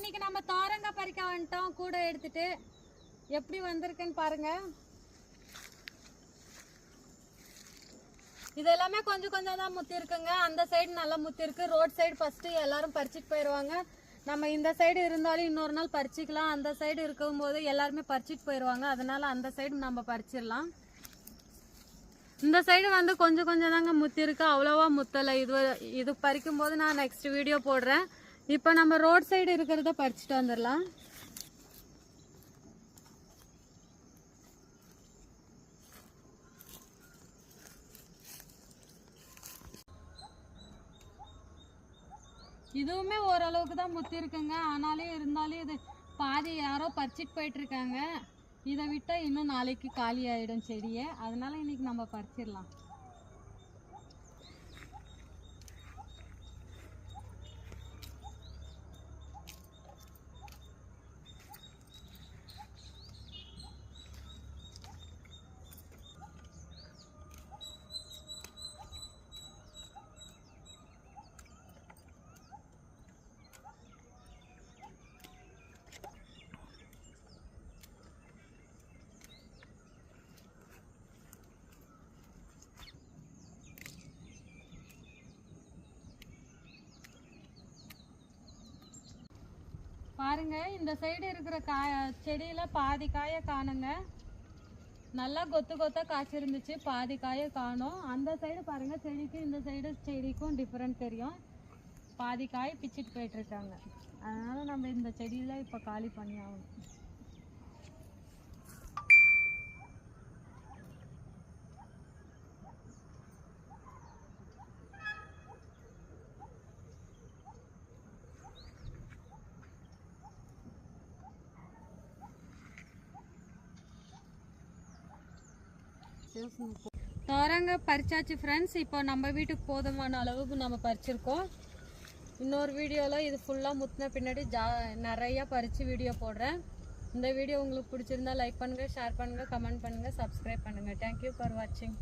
இன்னைக்கு நம்ம தோரங்காய் பறிக்க வந்துட்டோம். கூட எடுத்துட்டு எப்படி வந்திருக்குன்னு பாருங்க. இது எல்லாமே கொஞ்சம் கொஞ்சம் தான் முத்தி இருக்குங்க. அந்த சைடு நல்லா முத்தி இருக்கு. ரோட் சைடு ஃபர்ஸ்ட் எல்லாரும் பறிச்சுட்டு போயிடுவாங்க நம்ம இந்த சைடு இருந்தாலும் இன்னொரு நாள் பறிச்சுக்கலாம். அந்த சைடு இருக்கும்போது எல்லாருமே பறிச்சுட்டு போயிடுவாங்க அதனால அந்த சைடு நம்ம பறிச்சிடலாம். இந்த சைடு வந்து கொஞ்சம் கொஞ்சம் தாங்க முத்தி இருக்கு. அவ்வளோவா முத்தலை. இது இது பறிக்கும் போது நான் நெக்ஸ்ட் வீடியோ போடுறேன். இப்போ நம்ம ரோட் சைடு இருக்கிறத பறிச்சுட்டு வந்துடலாம் இதுவுமே ஓரளவுக்கு தான் முத்தி இருக்குங்க. ஆனாலும் இருந்தாலும் இது பாதி யாரோ பறிச்சிட்டு போயிட்டு இருக்காங்க. இதை விட்டா இன்னும் நாளைக்கு காலி ஆயிடும் செடியை. அதனால இன்னைக்கு நம்ம பறிச்சிடலாம் பாருங்க இந்த சைடு இருக்கிற காய செடியில பாதி காய காணுங்க. நல்லா கொத்து கொத்தா காய்ச்சிருந்துச்சு பாதி காய காணும். அந்த சைடு பாருங்க செடிக்கும் இந்த சைடு செடிக்கும் டிஃப்ரெண்ட் தெரியும். பாதி காய் பிச்சுட்டு போயிட்டு இருக்காங்க. அதனால நம்ம இந்த செடியில இப்ப காலி பண்ணி ஆகணும். தோரங்க பறிச்சாச்சு ஃப்ரெண்ட்ஸ் இப்போ நம்ம வீட்டுக்கு போதுமான அளவுக்கு நம்ம பறிச்சிருக்கோம். இன்னொரு வீடியோவில் இது ஃபுல்லாக முத்தின பின்னாடி ஜா நிறையா பறித்து வீடியோ போடுறேன். இந்த வீடியோ உங்களுக்கு பிடிச்சிருந்தா லைக் பண்ணுங்கள் ஷேர் பண்ணுங்கள் கமெண்ட் பண்ணுங்கள் சப்ஸ்கிரைப் பண்ணுங்கள் தேங்க்யூ ஃபார் வாட்சிங்